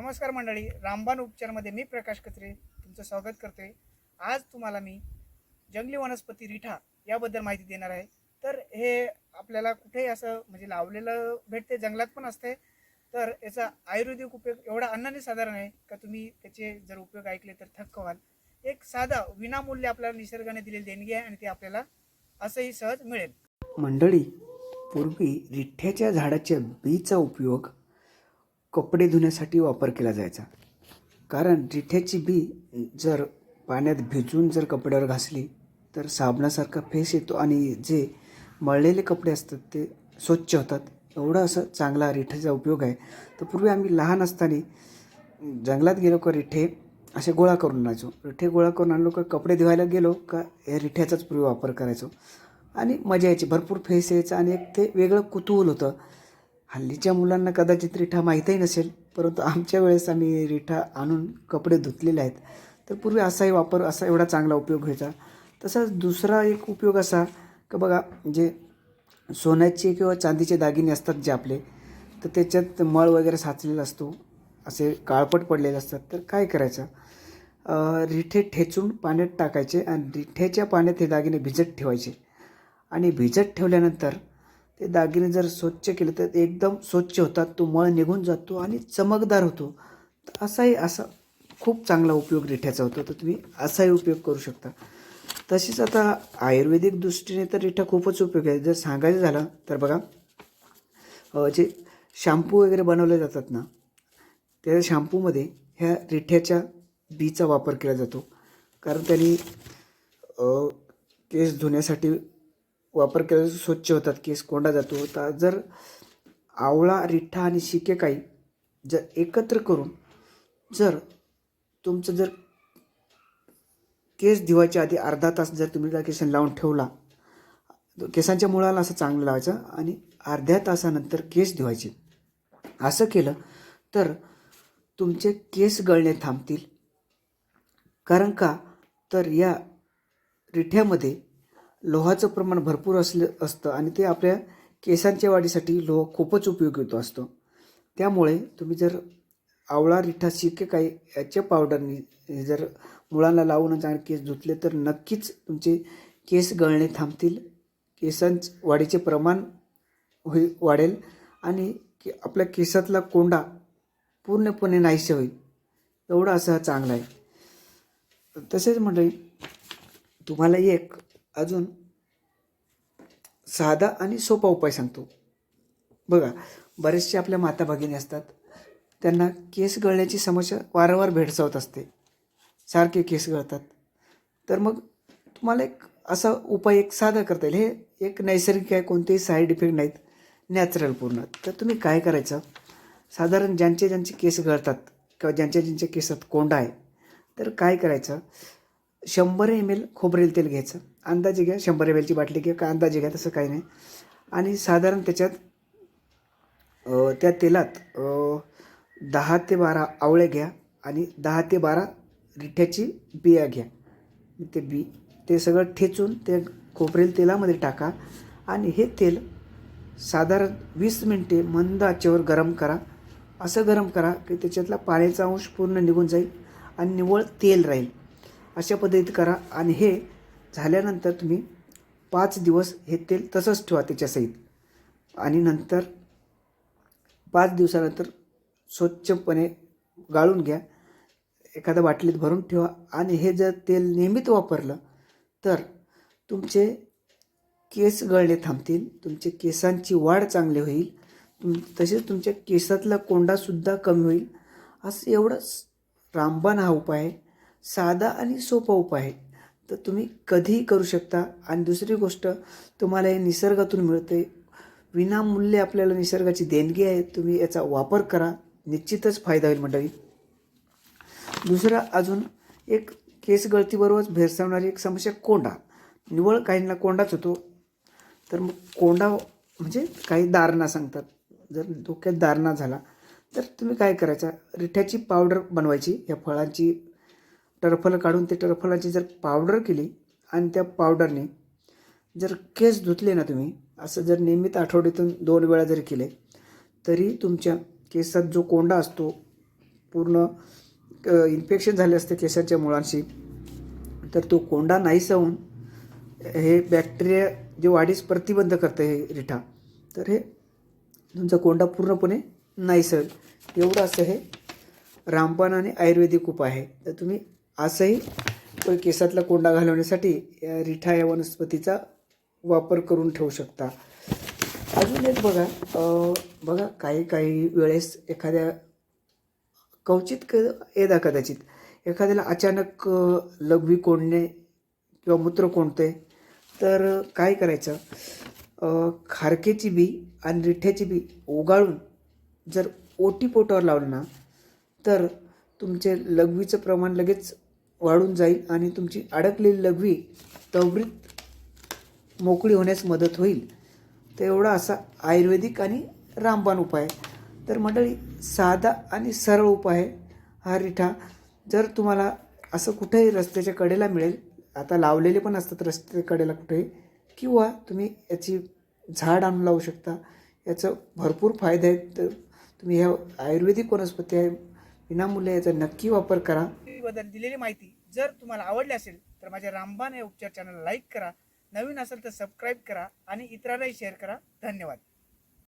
नमस्कार मंडळी रामबाण उपचारमध्ये मी प्रकाश कचरे तुमचं स्वागत करतोय. आज तुम्हाला मी जंगली वनस्पती रिठा याबद्दल माहिती देणार आहे. तर हे आपल्याला कुठेही असं म्हणजे लावलेलं भेटते जंगलात पण असते. तर याचा आयुर्वेदिक उपयोग एवढा अन्नाने साधारण आहे का तुम्ही त्याचे जर उपयोग ऐकले तर थक्क व्हाल. एक साधा विनामूल्य आपल्याला निसर्गाने दिलेली देणगी आहे आणि ते आपल्याला असंही सहज मिळेल. मंडळी पूर्वी रिठ्ठ्याच्या झाडाच्या बीचा उपयोग कपडे धुण्यासाठी वापर केला जायचा. कारण रिठ्याची बी जर पाण्यात भिजून जर कपड्यावर घासली तर साबणासारखा फेस येतो आणि जे मळलेले कपडे असतात ते स्वच्छ होतात. एवढा असं चांगला रिठेचा उपयोग आहे. तर पूर्वी आम्ही लहान असताना जंगलात गेलो का रिठे असे गोळा करून आणायचो. रिठे गोळा करून आणलो का कपडे धुवायला गेलो का हे रिठ्याचाच पूर्वी वापर करायचो. आणि मजा यायची. भरपूर फेस यायचं आणि एक ते वेगळं कुतूहल होतं. हल्लीच्या मुलांना कदाचित रिठा माहीतही नसेल परंतु आमच्या वेळेस आम्ही रिठा आणून कपडे धुतलेले आहेत. तर पूर्वी असाही वापर असा एवढा चांगला उपयोग व्हायचा. तसाच दुसरा एक उपयोग असा का बघा जे सोन्याचे किंवा चांदीचे दागिने असतात जे आपले तर त्याच्यात मळ वगैरे साचलेला असतो असे काळपट पडलेले असतात. तर काय करायचं? रिठे ठेचून पाण्यात टाकायचे आणि रिठ्याच्या पाण्यात हे दागिने भिजत ठेवायचे. आणि भिजत ठेवल्यानंतर ते दागिने जर स्वच्छ केले तर एकदम स्वच्छ होतात तो मळ निघून जातो आणि चमकदार होतो. तर असाही असा खूप चांगला उपयोग रिठ्याचा होतो. तर तुम्ही असाही उपयोग करू शकता. तसेच आता आयुर्वेदिक दृष्टीने तर रिठा खूपच उपयोग आहे. जर सांगायचं झालं तर बघा जे शॅम्पू वगैरे बनवले जातात ना त्या शॅम्पूमध्ये ह्या रिठ्याच्या बीचा वापर केला जातो. कारण त्यांनी केस धुण्यासाठी वापर केला जातो, स्वच्छ होतात केस कोंडा जातो. होता जर आवळा रिठ्ठा आणि शिके काही जर एकत्र करून जर तुमचं जर केस धुवायच्या आधी अर्धा तास जर तुम्ही त्या केसांना लावून ठेवला केसांच्या मुळाला असं चांगलं लावायचं आणि अर्ध्या तासानंतर केस धुवायचे. असं केलं तर तुमचे केस गळणे थांबतील. कारण का? तर या रिठ्यामध्ये लोहाचं प्रमाण भरपूर असलं असतं आणि ते आपल्या केसांच्या वाढीसाठी लोह खूपच उपयोगी होतो असतो. त्यामुळे तुम्ही जर आवळा रिठा शिके काही याच्या पावडरनी जर मुळांना लावून चांगले केस धुतले तर नक्कीच तुमचे केस गळणे थांबतील. केसांच वाढीचे प्रमाण होईल वाढेल आणि के आपल्या केसातला कोंडा पूर्णपणे नाहीसे होईल. एवढा असा हा चांगला आहे. तसेच म्हणजे तुम्हाला एक अजून साधा आणि सोपा उपाय सांगतो. बघा बरेचसे आपल्या माता भगिनी असतात. त्यांना केस गळण्याची समस्या वारंवार भेडसावत असते. सारखे केस गळतात. तर मग तुम्हाला एक असा उपाय एक साधा करता येईल. हे एक नैसर्गिक आहे कोणतेही साईड इफेक्ट नाहीत. नॅचरल पूर्ण. तर तुम्ही काय करायचं? साधारण ज्यांचे ज्यांचे केस गळतात किंवा ज्यांच्या ज्यांच्या केसात कोंडा आहे तर काय करायचं? शंभर एम एल खोबरेल तेल घ्यायचं. अंदाजे घ्या शंभर एम एलची बाटली घ्या का अंदाजे घ्या तसं काही नाही. आणि साधारण त्याच्यात त्या तेलात दहा ते बारा आवळे घ्या आणि दहा ते बारा रिठ्याची बिया घ्या. ते बी ते सगळं ठेचून ते खोबरेल तेलामध्ये टाका आणि हे तेल साधारण वीस मिनटे मंद आचेवर गरम करा. असं गरम करा की त्याच्यातला पाण्याचा अंश पूर्ण निघून जाईल आणि निव्वळ तेल राहील. अशा पद्धतीत करा आणि हे झाल्यानंतर तुम्ही पाच दिवस हे तेल तसंच ठेवा त्याच्यासहित. आणि नंतर पाच दिवसानंतर स्वच्छपणे गाळून घ्या. एखाद्या बाटलीत भरून ठेवा. आणि हे जर तेल नियमित वापरलं तर तुमचे केस गळणे थांबतील तुमचे केसांची वाढ चांगली होईल तुम तसेच तुमच्या केसातला कोंडासुद्धा कमी होईल. असं एवढंच रामबाण हा उपाय आहे. साधा आणि सोपा उपाय आहे. तर तुम्ही कधीही करू शकता. आणि दुसरी गोष्ट तुम्हाला हे निसर्गातून मिळते. विनामूल्य आपल्याला निसर्गाची देणगी आहे. तुम्ही याचा वापर करा. निश्चितच फायदा होईल मंडळी. दुसरा अजून एक केस गळतीबरोबरच भेरसावणारी एक समस्या कोंडा. निवळ काहींना कोंडाच होतो. तर मग कोंडा म्हणजे काही दारणा सांगतात. जर डोक्यात दारणा झाला तर तुम्ही काय करायचा? रिठ्याची पावडर बनवायची. या फळांची टरफलं काढून ते टरफलाची जर पावडर केली आणि त्या पावडरने जर केस धुतले ना तुम्ही असं जर नियमित आठवड्यातून दोन वेळा जरी केले तरी तुमच्या केसात जो कोंडा असतो पूर्ण इन्फेक्शन झाले असते केसाच्या मुळांशी तर तो कोंडा नाहीसा होऊन हे बॅक्टेरिया जे वाढीस प्रतिबंध करतं हे रिठा तर हे तुमचा कोंडा पूर्णपणे नाहीसळ एवढं असं हे रामबाण आणि आयुर्वेदिक उपाय आहे. तर तुम्ही असंही केसातला कोंडा घालवण्यासाठी या रिठा या वनस्पतीचा वापर करून ठेवू शकता. अजून एक बघा बघा काही काही वेळेस एखाद्या कवचित क येदा कदाचित एखाद्याला अचानक लघवी कोंडणे किंवा मूत्र कोंडते तर काय करायचं? खारकेची बी आणि रिठ्याची बी ओगाळून जर ओटी पोटावर लावलं ना तर तुमचे लघवीचं प्रमाण लगेच वाढून जाईल आणि तुमची अडकलेली लघवी तवरीत मोकळी होण्यास मदत होईल. तर एवढा असा आयुर्वेदिक आणि रामबाण उपाय. तर मंडळी साधा आणि सरळ उपाय हा रिठा. जर तुम्हाला असं कुठेही रस्त्याच्या कडेला मिळेल आता लावलेले पण असतात रस्त्याच्या कडेला कुठेही किंवा तुम्ही याची झाड आणून लावू शकता. याचं भरपूर फायदे आहेत तर तुम्ही ह्या आयुर्वेदिक वनस्पती आहे विनामूल्य याचा नक्की वापर करा. बद्दल दिलेली माहिती जर तुम्हाला आवडली असेल तर माझ्या रामबाण या उपचार चॅनलला लाईक करा. नवीन असेल तर सबस्क्राईब करा आणि इतरांनाही शेअर करा. धन्यवाद.